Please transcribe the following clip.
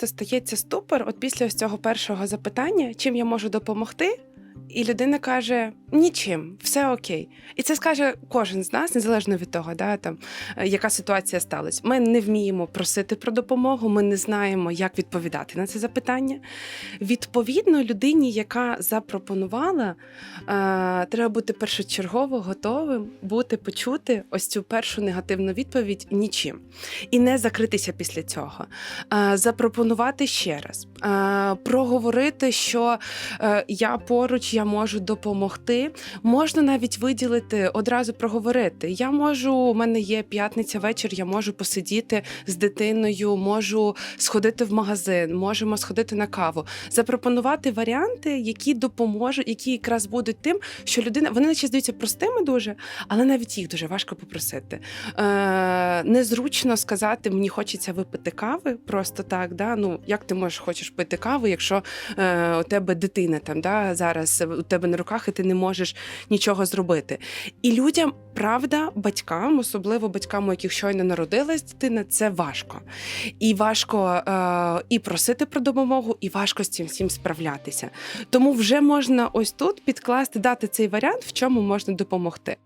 часто стається ступор, от після ось цього першого запитання, чим я можу допомогти. І людина каже: нічим, все окей. І це скаже кожен з нас, незалежно від того, да, там, е, яка ситуація сталася. Ми не вміємо просити про допомогу, ми не знаємо, як відповідати на це запитання. Відповідно, людині, яка запропонувала, е, треба бути першочергово готовим бути почути ось цю першу негативну відповідь нічим. І не закритися після цього. Е, запропонувати ще раз, проговорити, що я поруч, я можу допомогти. Можна навіть виділити, одразу проговорити. Я можу, у мене є п'ятниця вечір, я можу посидіти з дитиною, можу сходити в магазин, можемо сходити на каву. Запропонувати варіанти, які допоможуть, які якраз будуть тим, що людина вони наче здаються простими дуже, але навіть їх дуже важко попросити. Е, незручно сказати, мені хочеться випити кави просто так. Да? Ну як ти можеш хочеш пити каву, якщо е, у тебе дитина там да, зараз у тебе на руках, і ти не можеш нічого зробити. І людям, правда, батькам, особливо батькам, у яких щойно народилась дитина, це важко. І важко е, і просити про допомогу, і важко з цим всім справлятися. Тому вже можна ось тут підкласти, дати цей варіант, в чому можна допомогти.